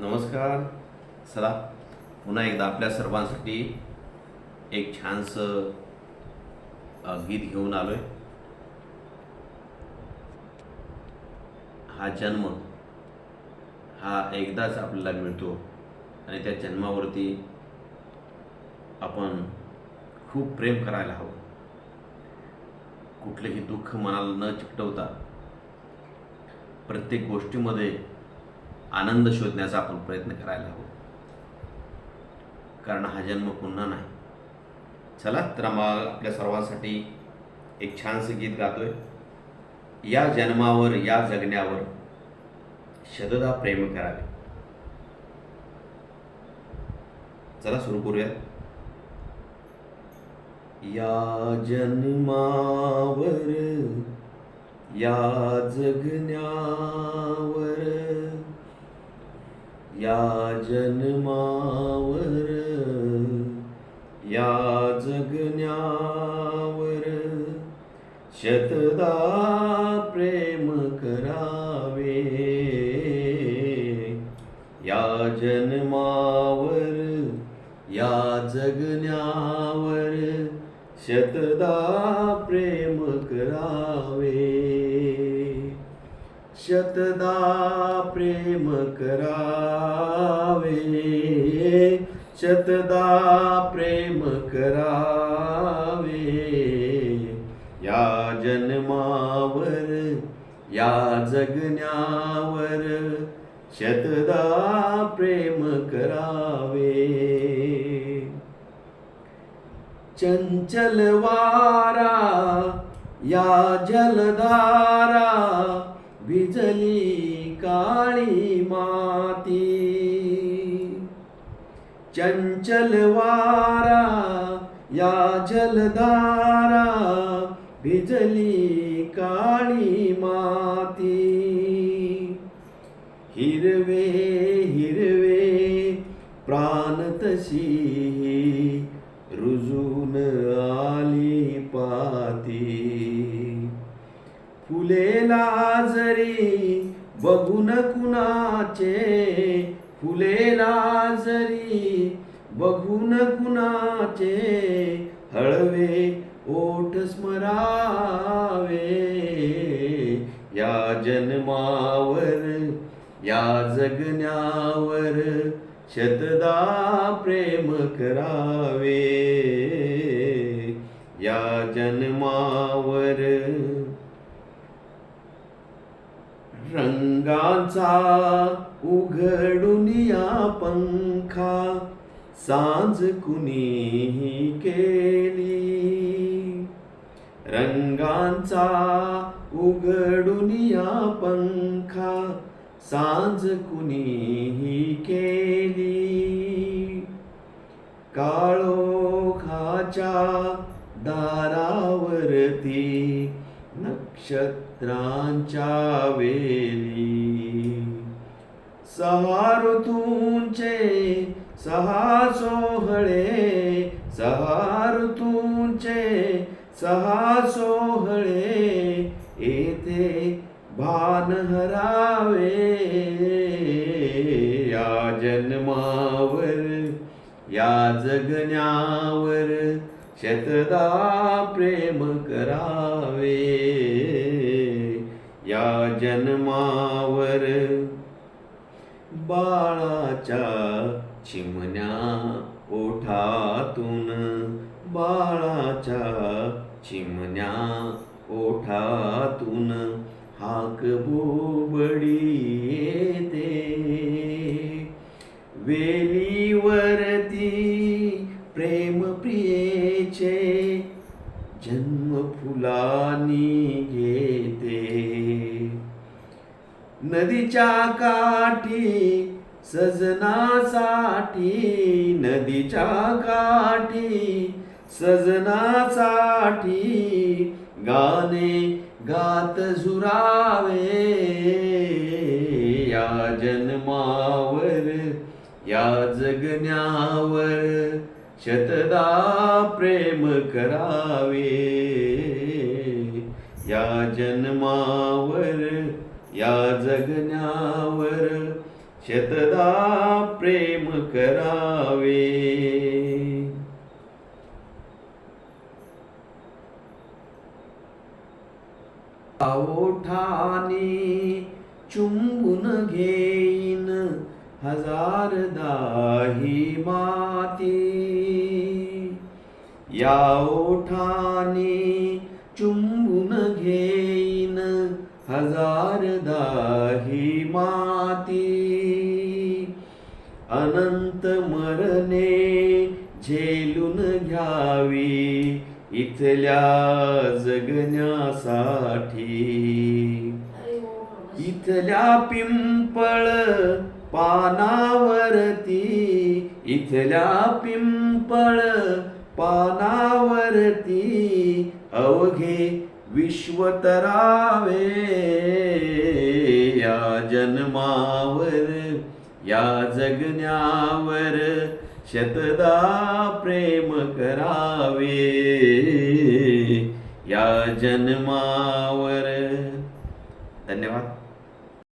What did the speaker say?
नमस्कार. चला पुन्हा एकदा आपल्या सर्वांसाठी एक छानसं गीत घेऊन आलोय. हा जन्म हा एकदाच आपल्याला मिळतो आणि त्या जन्मावरती आपण खूप प्रेम करायला हवं. कुठलंही दुःख मनाला न चिकटवता प्रत्येक गोष्टीमध्ये आनंद शोधण्याचा आपण प्रयत्न करायला हवं. कारण हा जन्म पुन्हा नाही. चला तर मग आपल्या सर्वांसाठी एक छानसं गीत गातोय. या जन्मावर या जगण्यावर शतदा प्रेम करावे. चला सुरू करूया या जन्मावर या जगण्या या जन्मावर या जगण्यावर शतदा प्रेम करावे. या जन्मावर या जगण्यावर शतदा प्रेम करावे. शतदा प्रेम करावे। शतदा प्रेम करावे। या जन्मावर या जगण्यावर शतदा प्रेम करावे। चंचल वारा या जलधारा भिजली काळी माती. चंचल वारा या जलधारा भिजली काळी माती. हिरवे हिरवे प्राण तशी जरी बघून कुणाचे फुलेला जरी बघून कुणाचे हळवे ओठ स्मरावे. या जन्मावर या जगण्यावर शतदा प्रेम करावे. या जन्मावर रंगाचा उघडून या पंखा सांज कुणीही केली. रंगांचा उघडून या पंखा सांज कुणीही केली. काळोखाच्या दारावरती नक्षत्र रांच्या वेली. सहा ऋतूंचे सहा सोहळे सहा ऋतूंचे सहा सोहळे येथे भान हरावे. या जन्मावर या जगण्यावर शतदा प्रेम करावे. जन्मावर बाळाच्या चिमण्या ओठातून बाळाच्या चिमण्या ओठातून हाक बोबडी येते. वेलीवरती प्रेम प्रियेचे जन्म फुलानी घे नदीच्या काठी सजनासाठी. नदीच्या काठी सजनासाठी. गाणे गात झुरावे. या जन्मावर या जगण्यावर शतदा प्रेम करावे. या जन्मावर या जगण्यावर शतदा प्रेम करावे. ओठाने चुंबून घेईन हजार दाही माती. या ओठाने चुंबून घेईन हजार दाही माती अनंत मरणे झेलून घ्यावी इथल्या जगण्यासाठी. इथल्या पिंपळ पानावरती इथल्या पिंपळ पानावरती अवघे विश्वतरावे या जन्मावर या जगण्यावर शतदा प्रेम करावे. या जन्मावर. धन्यवाद.